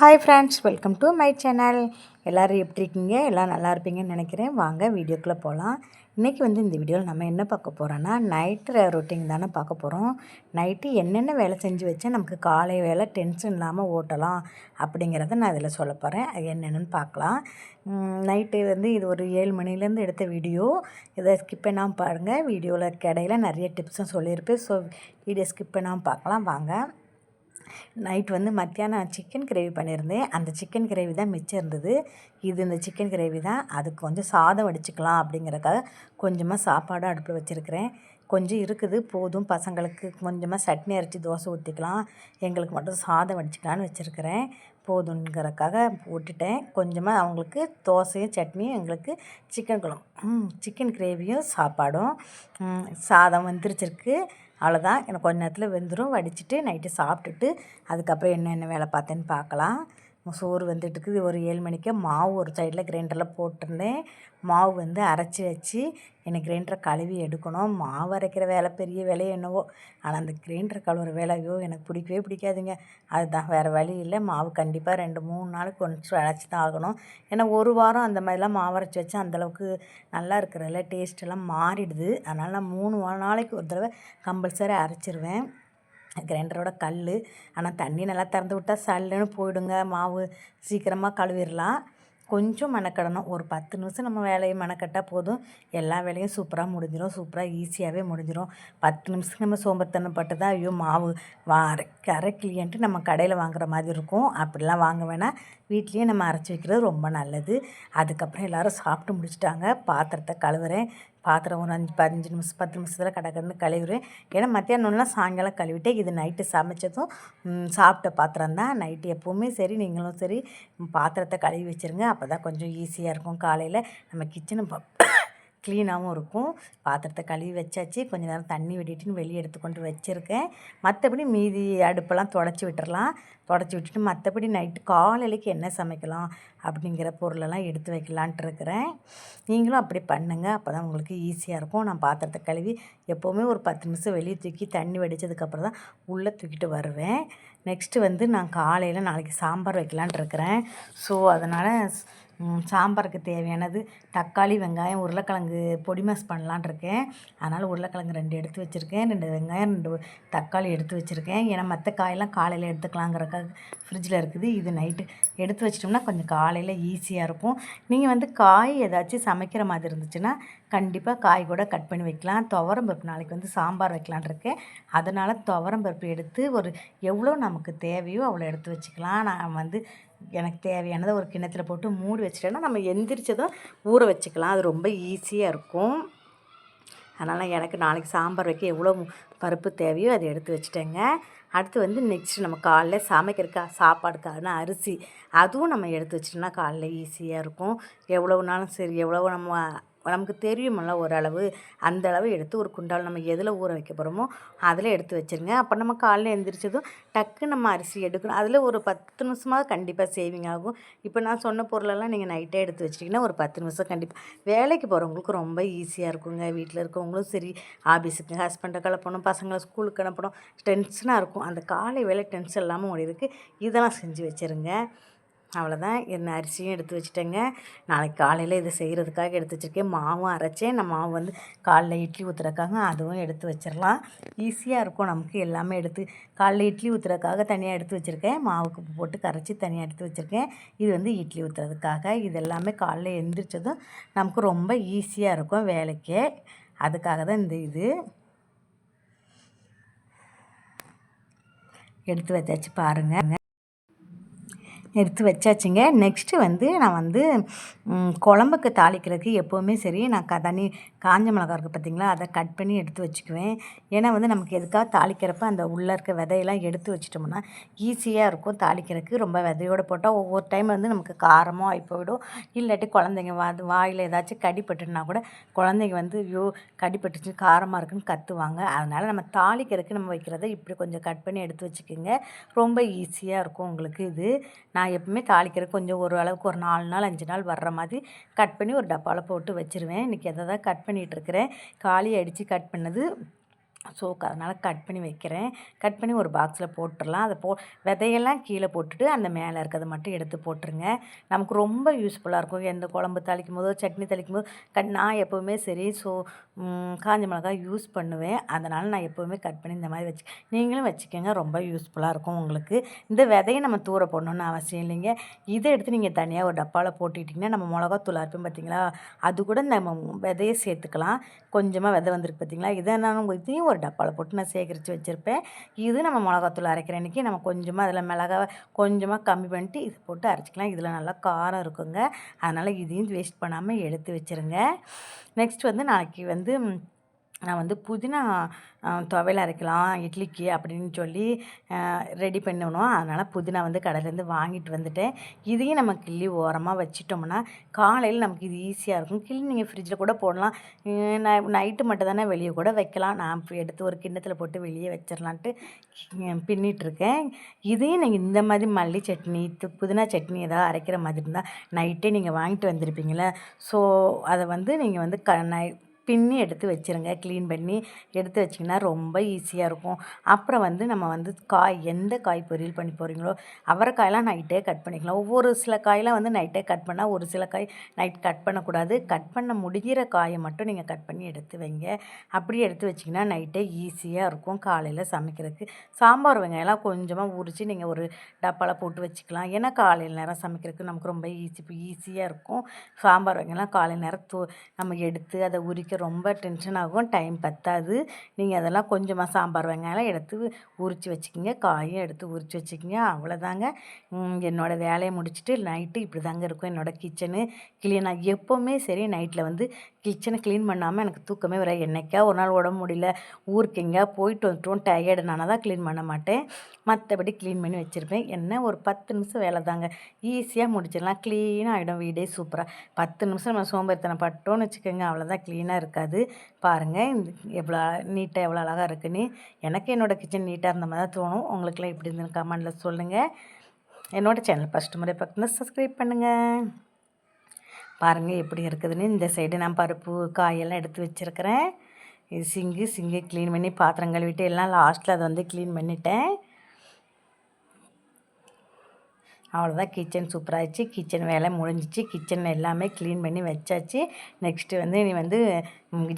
Hi friends welcome to my channel எல்லோரும் எப்படி இருக்கீங்க? எல்லாம் நல்லா இருப்பீங்கன்னு நினைக்கிறேன். வாங்க வீடியோக்குள்ளே போகலாம் இன்றைக்கி வந்து இந்த வீடியோவில் நம்ம என்ன பார்க்க போகிறோன்னா நைட்டு ரொட்டீன் தானே பார்க்க போகிறோம் நைட்டு என்னென்ன வேலை செஞ்சு வச்சா நமக்கு காலை வேலை டென்ஷன் இல்லாமல் ஓட்டலாம் அப்படிங்கிறத நான் இதில் சொல்ல போகிறேன் அது என்னென்னு பார்க்கலாம். நைட்டு வந்து இது ஒரு ஏழு மணிலேருந்து எடுத்த வீடியோ. இதை ஸ்கிப் பண்ணாமல் பாருங்கள் வீடியோவில் கடையில் நிறைய டிப்ஸும் சொல்லியிருப்பேன் ஸோ வீடியோ ஸ்கிப் பண்ணாமல் பார்க்கலாம். வாங்க. நைட் வந்து மத்தியானம் சிக்கன் கிரேவி பண்ணியிருந்தேன். அந்த சிக்கன் கிரேவி தான் மிச்சம் இருந்தது. இது இந்த சிக்கன் கிரேவி தான். அதுக்கு கொஞ்சம் சாதம் வடிச்சுக்கலாம் அப்படிங்கிறக்காக கொஞ்சமாக சாப்பாடு அடுப்பில் வச்சுருக்கிறேன். கொஞ்சம் இருக்குது. போதும். பசங்களுக்கு கொஞ்சமாக சட்னி அரைச்சி தோசை ஊற்றிக்கலாம் எங்களுக்கு மட்டும் சாதம் வடிச்சுக்கலான்னு வச்சுருக்கிறேன். போதுங்கிறக்காக போட்டுட்டேன் கொஞ்சமாக அவங்களுக்கு தோசையும் சட்னியும் எங்களுக்கு சிக்கன் குழம்பு. சிக்கன் கிரேவியும் சாப்பாடும். சாதம் வந்துருச்சிருக்கு. அவ்வளோதான். எனக்கு கொஞ்ச நேரத்தில் வெந்துடும் வடிச்சிட்டு நைட்டு சாப்பிட்டுட்டு அதுக்கப்புறம் என்னென்ன வேலை பார்த்தேன்னு பார்க்கலாம். சோறு வந்துட்டு இருக்குது ஒரு ஏழு மணிக்கு மாவு ஒரு சைடில் கிரைண்டரில் போட்டிருந்தேன். மாவு வந்து அரைச்சி வச்சு எனக்கு கிரைண்டரை கழுவி எடுக்கணும். மாவு அரைக்கிற வேலை பெரிய வேலையே என்னவோ. ஆனால் அந்த கிரைண்டர் கழுவுற வேலையோ எனக்கு பிடிக்கவே பிடிக்காதுங்க. அதுதான் வேறு வழி இல்லை. மாவு கண்டிப்பாக ரெண்டு மூணு நாளைக்கு கொஞ்சம் அரைச்சி தான் ஆகணும். ஏன்னா ஒரு வாரம் அந்த மாதிரிலாம் மாவு அரைச்சி வச்சா அந்தளவுக்கு நல்லா இருக்கிறதில்ல டேஸ்ட்டெல்லாம் மாறிடுது. அதனால் நான் மூணு நாளைக்கு ஒரு தடவை கம்பல்சரி அரைச்சிருவேன். கிரைண்டரோட கல் ஆனால் தண்ணி நல்லா திறந்து விட்டால் சல்லுன்னு போயிடுங்க. மாவு சீக்கிரமாக கழுவிடலாம் கொஞ்சம் மெனக்கடணும். ஒரு பத்து நிமிஷம் நம்ம வேலையை மெனக்கட்டால் போதும். எல்லா வேலையும் சூப்பராக முடிஞ்சிடும் சூப்பராக ஈஸியாகவே முடிஞ்சிடும் பத்து நிமிஷத்துக்கு நம்ம சோம்பத்தனப்பட்டு தான் ஐயோ மாவு வா அரை அரைக்கலையன்ட்டு நம்ம கடையில் வாங்குற மாதிரி இருக்கும். அப்படிலாம் வாங்க வேணாம். வீட்லேயே நம்ம அரைச்சி வைக்கிறது ரொம்ப நல்லது. அதுக்கப்புறம் எல்லோரும் சாப்பிட்டு முடிச்சிட்டாங்க. பாத்திரத்தை கழுவுறேன். பாத்திரம் ஒரு அஞ்சு பதினஞ்சு நிமிஷம் பத்து நிமிஷத்தில் கடை கழுவிடுவேன். ஏன்னா மத்தியானம்லாம் சாயங்காலம் கழுவிட்டு இது நைட்டு சமைச்சதும் சாப்பிட்ட பாத்திரம் தான். நைட்டு எப்போவுமே சரி நீங்களும் சரி பாத்திரத்தை கழுவி வச்சுருங்க. அப்போ தான் கொஞ்சம் ஈஸியாக இருக்கும் காலையில். நம்ம கிச்சனை க்ளீனாகவும் இருக்கும். பாத்திரத்தை கழுவி வச்சாச்சு. கொஞ்ச நேரம் தண்ணி விட்டுட்டுன்னு வெளியே எடுத்து கொண்டு வச்சுருக்கேன். மற்றபடி மீதி அடுப்பெல்லாம் தொடச்சி விட்டுறலாம். தொடச்சி விட்டுட்டு மற்றபடி நைட்டு காலையிலைக்கு என்ன சமைக்கலாம் அப்படிங்கிற பொருளெல்லாம் எடுத்து வைக்கலான்ட்டு இருக்கிறேன். நீங்களும் அப்படி பண்ணுங்கள் அப்போ தான் உங்களுக்கு ஈஸியாக இருக்கும். நான் பாத்திரத்தை கழுவி எப்போவுமே ஒரு பத்து நிமிஷம் வெளியே தூக்கி தண்ணி வடித்ததுக்கப்புறம் தான் உள்ளே தூக்கிட்டு வருவேன். நெக்ஸ்ட்டு வந்து நான் காலையில் நாளைக்கு சாம்பார் வைக்கலான்ட்டு இருக்கிறேன். ஸோ அதனால் சாம்பாருக்கு தேவையானது தக்காளி வெங்காயம் உருளைக்கிழங்கு பொடி மாஸ் பண்ணலான்ட்ருக்கேன் அதனால் உருளைக்கிழங்கு ரெண்டு எடுத்து வச்சுருக்கேன். ரெண்டு வெங்காயம் ரெண்டு தக்காளி எடுத்து வச்சுருக்கேன். ஏன்னா மற்ற காயெல்லாம் காலையில் எடுத்துக்கலாங்கிறக்காக ஃப்ரிட்ஜில் இருக்குது. இது நைட்டு எடுத்து வச்சிட்டோம்னா கொஞ்சம் காலையில் ஈஸியாக இருக்கும். நீங்கள் வந்து காய் ஏதாச்சும் சமைக்கிற மாதிரி இருந்துச்சுன்னா கண்டிப்பாக காய் கூட கட் பண்ணி வைக்கலாம். துவரம் பருப்பு நாளைக்கு வந்து சாம்பார் வைக்கலான் இருக்கேன். அதனால் துவரம் பருப்பு எடுத்து ஒரு எவ்வளோ நமக்கு தேவையோ அவ்வளோ எடுத்து வச்சுக்கலாம். நான் வந்து எனக்கு தேவையானதை ஒரு கிணத்துல போட்டு மூடி வச்சுட்டேன்னா நம்ம எந்திரிச்சதும் ஊற வச்சுக்கலாம். அது ரொம்ப ஈஸியாக இருக்கும். அதனால் எனக்கு நாளைக்கு சாம்பார் வைக்க எவ்வளோ பருப்பு தேவையோ அதை எடுத்து வச்சுட்டேங்க. அடுத்து வந்து நெக்ஸ்ட்டு நம்ம காலைல சமைக்கிறக்கா சாப்பாடுக்கான அரிசி அதுவும் நம்ம எடுத்து வச்சிட்டோம்னா காலைல ஈஸியாக இருக்கும். எவ்வளோனாலும் சரி எவ்வளோ நம்ம நமக்கு தெரியுமில்ல ஓரளவு. அந்த அளவு எடுத்து ஒரு குண்டால் நம்ம எதில் ஊற வைக்க போகிறோமோ அதில் எடுத்து வச்சுருங்க. அப்போ நம்ம காலையில் எழுந்திரிச்சதும் டக்கு நம்ம அரிசி எடுக்கணும். அதில் ஒரு பத்து நிமிஷமாக கண்டிப்பாக சேவிங் ஆகும். இப்போ நான் சொன்ன பொருளெல்லாம் நீங்கள் நைட்டே எடுத்து வச்சிட்டிங்கன்னா ஒரு பத்து நிமிஷம் கண்டிப்பாக வேலைக்கு போகிறவங்களுக்கு ரொம்ப ஈஸியாக இருக்குங்க. வீட்டில் இருக்கவங்களும் சரி ஆஃபீஸுக்கு ஹஸ்பண்டை கிளப்பணும் பசங்களை ஸ்கூலுக்கு அனுப்பணும் டென்ஷனாக இருக்கும். அந்த காலை வேலை டென்ஷன் இல்லாமல் ஓடி இருக்குது இதெல்லாம் செஞ்சு வச்சுருங்க. அவ்வளோதான் என்ன அரிசியும் எடுத்து வச்சுட்டேங்க. நாளைக்கு காலையில் இதை செய்கிறதுக்காக எடுத்து வச்சுருக்கேன். மாவும் அரைச்சேன். நான் மாவு வந்து காலைல இட்லி ஊற்றுறக்காக அதுவும் எடுத்து வச்சிடலாம் ஈஸியாக இருக்கும். நமக்கு எல்லாமே எடுத்து காலைல இட்லி ஊற்றுறதுக்காக தனியாக எடுத்து வச்சுருக்கேன். மாவுக்கு போட்டு கரைச்சி தனியாக எடுத்து வச்சுருக்கேன். இது வந்து இட்லி ஊற்றுறதுக்காக இது எல்லாமே காலைல எழுந்திரிச்சதும் நமக்கு ரொம்ப ஈஸியாக இருக்கும் வேலைக்கே. அதுக்காக தான் இந்த இது எடுத்து வச்சாச்சு பாருங்கள் எடுத்து வச்சாச்சுங்க. நெக்ஸ்ட்டு வந்து நான் வந்து குழம்புக்கு தாளிக்கிறதுக்கு எப்போவுமே சரி நான் க தண்ணி காஞ்ச மிளகா இருக்குது பார்த்திங்களா அதை கட் பண்ணி எடுத்து வச்சுக்குவேன். ஏன்னா வந்து நமக்கு எதுக்காக தாளிக்கிறப்ப அந்த உள்ளே இருக்க விதையெல்லாம் எடுத்து வச்சிட்டோம்னா ஈஸியாக இருக்கும் தாளிக்கிறதுக்கு. ரொம்ப விதையோடு போட்டால் ஒவ்வொரு டைம் வந்து நமக்கு காரமாக ஆகி போயிடும். இல்லாட்டி குழந்தைங்க வா வாயில் ஏதாச்சும் கடிப்பட்டுனா கூட குழந்தைங்க வந்து ஐயோ கடிப்பட்டுச்சு காரமாக இருக்குன்னு கற்றுவாங்க அதனால் நம்ம தாளிக்கிறதுக்கு நம்ம வைக்கிறத இப்படி கொஞ்சம் கட் பண்ணி எடுத்து வச்சுக்கோங்க. ரொம்ப ஈஸியாக இருக்கும் உங்களுக்கு இது. நான் எப்பவுமே தாளிக்கிற கொஞ்சம் ஒரு அளவுக்கு ஒரு நாலு நாள் அஞ்சு நாள் வர்ற மாதிரி கட் பண்ணி ஒரு டப்பாவில் போட்டு வச்சுருவேன். இன்றைக்கி எதை தான் கட் பண்ணிகிட்ருக்கிறேன் காலி அடித்து கட் பண்ணது. ஸோ அதனால் கட் பண்ணி வைக்கிறேன். கட் பண்ணி ஒரு பாக்ஸில் போட்டுடலாம். அதை போ விதையெல்லாம் கீழே போட்டுட்டு அந்த மேலே இருக்கிறத மட்டும் எடுத்து போட்டுருங்க. நமக்கு ரொம்ப யூஸ்ஃபுல்லாக இருக்கும். எந்த குழம்பு தாளிக்கும் போதோ சட்னி தாளிக்கும் போது கட் நான் எப்போவுமே சரி. ஸோ காஞ்ச மிளகாய் யூஸ் பண்ணுவேன். அதனால் நான் எப்போவுமே கட் பண்ணி இந்த மாதிரி வச்சு நீங்களும் வச்சுக்கோங்க. ரொம்ப யூஸ்ஃபுல்லாக இருக்கும் உங்களுக்கு. இந்த விதையை நம்ம தூர போடணுன்னு அவசியம் இல்லைங்க. இதை எடுத்து நீங்கள் தனியாக ஒரு டப்பாவில் போட்டுக்கிட்டிங்கன்னா நம்ம மிளகாத்தூள் அரைப்போம் பார்த்தீங்களா அது கூட நம்ம விதையை சேர்த்துக்கலாம். கொஞ்சமாக விதை வந்திருக்கு பார்த்தீங்களா இதை நான் இதையும் ஒரு டப்பாவில் போட்டு நான் சேகரித்து வச்சுருப்பேன். இது நம்ம மிளகாத்தூள் அரைக்கிற அன்றைக்கி நம்ம கொஞ்சமாக அதில் மிளகா கொஞ்சமாக கம்மி பண்ணிட்டு இதை போட்டு அரைச்சிக்கலாம். இதில் நல்லா காரம் இருக்குங்க. அதனால் இதையும் வேஸ்ட் பண்ணாமல் எடுத்து வச்சுருங்க. நெக்ஸ்ட் வந்து நாளைக்கு வந்து வந்து நான் வந்து புதினா துவையல் அரைக்கலாம் இட்லிக்கு அப்படின்னு சொல்லி ரெடி பண்ணணும் அதனால் புதினா வந்து கடையிலேருந்து வாங்கிட்டு வந்துட்டேன். இதையும் நம்ம கிள்ளி ஓரமாக வச்சிட்டோம்னா காலையில் நமக்கு இது ஈஸியாக இருக்கும். கிள்ளி நீங்கள் ஃப்ரிட்ஜில் கூட போடலாம். நைட்டு மட்டும் தானே வெளியே கூட வைக்கலாம். நான் எடுத்து ஒரு கிண்ணத்தில் போட்டு வெளியே வச்சிடலான்ட்டு பின்னிட்டுருக்கேன். இதையும் நீங்கள் இந்த மாதிரி மல்லி சட்னி புதினா சட்னி ஏதாவது அரைக்கிற மாதிரி இருந்தால் நைட்டே நீங்கள் வாங்கிட்டு வந்திருப்பீங்களே ஸோ அதை வந்து நீங்கள் வந்து க நை பின்னி எடுத்து வச்சுருங்க. க்ளீன் பண்ணி எடுத்து வச்சிங்கன்னா ரொம்ப ஈஸியாக இருக்கும். அப்புறம் வந்து நம்ம வந்து காய் எந்த காய் பொரியல் பண்ணி போகிறீங்களோ அவரைக்காயெல்லாம் நைட்டே கட் பண்ணிக்கலாம். ஒவ்வொரு சில காயெலாம் வந்து நைட்டே கட் பண்ணால் ஒரு சில காய் நைட் கட் பண்ணக்கூடாது. கட் பண்ண முடிகிற காயை மட்டும் நீங்கள் கட் பண்ணி எடுத்து வைங்க. அப்படி எடுத்து வச்சிங்கன்னா நைட்டே ஈஸியாக இருக்கும் காலையில் சமைக்கிறதுக்கு. சாம்பார் வெங்காயம்லாம் கொஞ்சமாக உரித்து நீங்கள் ஒரு டப்பாவில் போட்டு வச்சுக்கலாம். ஏன்னா காலையில் நேரம் சமைக்கிறதுக்கு நமக்கு ரொம்ப ஈஸி ஈஸியாக இருக்கும். சாம்பார் வெங்காயம்லாம் காலை நேரம் நம்ம எடுத்து அதை உரிக்க ரொம்ப டென்ஷன் ஆகும். டைம் பத்தாது. நீங்கள் அதெல்லாம் கொஞ்சமாக சாம்பார் வெங்காயம் எடுத்து உரித்து வச்சுக்கிங்க. காயும் எடுத்து உரித்து வச்சுக்கிங்க. அவ்வளோதாங்க. என்னோடய வேலையை முடிச்சுட்டு நைட்டு இப்படி தாங்க இருக்கும் என்னோடய கிச்சனு க்ளீனாக எப்போவுமே சரி நைட்டில் வந்து கிச்சனை க்ளீன் பண்ணாமல் எனக்கு தூக்கமே வர என்னைக்கா ஒரு நாள் உடம்பு முடியல. ஊருக்கு எங்கேயா போயிட்டு வந்துட்டோம். டயர்டு நான் தான் க்ளீன் பண்ண மாட்டேன். மற்றபடி க்ளீன் பண்ணி வச்சுருப்பேன். என்ன ஒரு பத்து நிமிஷம் வேலை தாங்க. ஈஸியாக முடிச்சிடலாம். க்ளீனாக ஆகிடும் வீடே சூப்பராக பத்து நிமிஷம் நம்ம சோம்பேறித்தனை பட்டோன்னு வச்சுக்கோங்க. அவ்வளோதான் க்ளீனாக இருக்கும் இருக்காது. பாருங்கள் இந்த எவ்வளோ நீட்டாக எவ்வளோ அழகாக இருக்குன்னு. எனக்கு என்னோடய கிச்சன் நீட்டாக இருந்த மாதிரி தான் தோணும். உங்களுக்குலாம் எப்படி இருந்துன்னு கமெண்டில் சொல்லுங்கள் என்னோடய சேனல் ஃபஸ்ட்டு முறை பார்க்கணும் சப்ஸ்கிரைப் பண்ணுங்கள் பாருங்கள் எப்படி இருக்குதுன்னு. இந்த சைடு நான் பருப்பு காயெல்லாம் எடுத்து வச்சுருக்கிறேன். இது சிங்கு சிங்கை க்ளீன் பண்ணி பாத்திரம் கழுவிட்டு எல்லாம் லாஸ்ட்டில் அதை வந்து க்ளீன் பண்ணிட்டேன். அவ்வளோதான் கிச்சன் சூப்பராகிடுச்சு கிச்சன் வேலை முடிஞ்சிச்சு. கிச்சன் எல்லாமே க்ளீன் பண்ணி வச்சாச்சு. நெக்ஸ்ட்டு வந்து நீ வந்து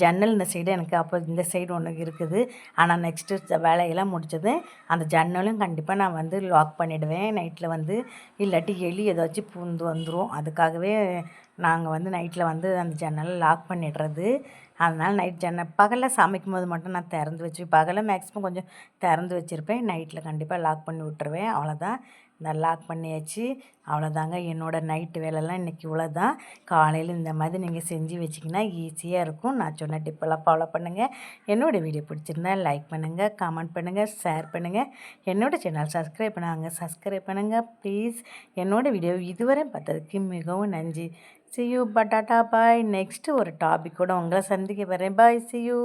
ஜன்னல் இந்த சைடு எனக்கு அப்போ இந்த சைடு ஒன்று இருக்குது. ஆனால் நெக்ஸ்ட்டு வேலையெல்லாம் முடிச்சது. அந்த ஜன்னலும் கண்டிப்பாக நான் வந்து லாக் பண்ணிவிடுவேன் நைட்டில் வந்து இல்லாட்டி எலி ஏதாச்சும் பூந்து வந்துடும் அதுக்காகவே நாங்கள் வந்து நைட்டில் வந்து அந்த ஜன்னலை லாக் பண்ணிடுறது. அதனால் நைட் ஜன்னல் பகலில் சமைக்கும் போது மட்டும் நான் திறந்து வச்சு பகலில் மேக்ஸிமம் கொஞ்சம் திறந்து வச்சுருப்பேன். நைட்டில் கண்டிப்பாக லாக் பண்ணி விட்டுருவேன். அவ்வளோதான் இந்த லாக் பண்ணியாச்சு. அவ்வளோதாங்க என்னோடய நைட்டு வேலைலாம் இன்றைக்கி இவ்வளோ தான் காலையில் இந்த மாதிரி நீங்கள் செஞ்சு வச்சிங்கன்னா ஈஸியாக இருக்கும். நான் சொன்ன டிப்பெல்லாம் ஃபாலோ பண்ணுங்கள் என்னோடய வீடியோ பிடிச்சிருந்தா லைக் பண்ணுங்கள் கமெண்ட் பண்ணுங்கள் ஷேர் பண்ணுங்கள் என்னோடய சேனல் சப்ஸ்கிரைப் பண்ணாங்க சப்ஸ்கிரைப் பண்ணுங்கள் ப்ளீஸ் என்னோடய வீடியோ இதுவரை பார்த்ததுக்கு மிகவும் நன்றி. சி யூ பட்டாட்டா பாய் நெக்ஸ்ட்டு ஒரு டாபிக் கூட உங்களை சந்திக்க வரேன். பாய் சி யூ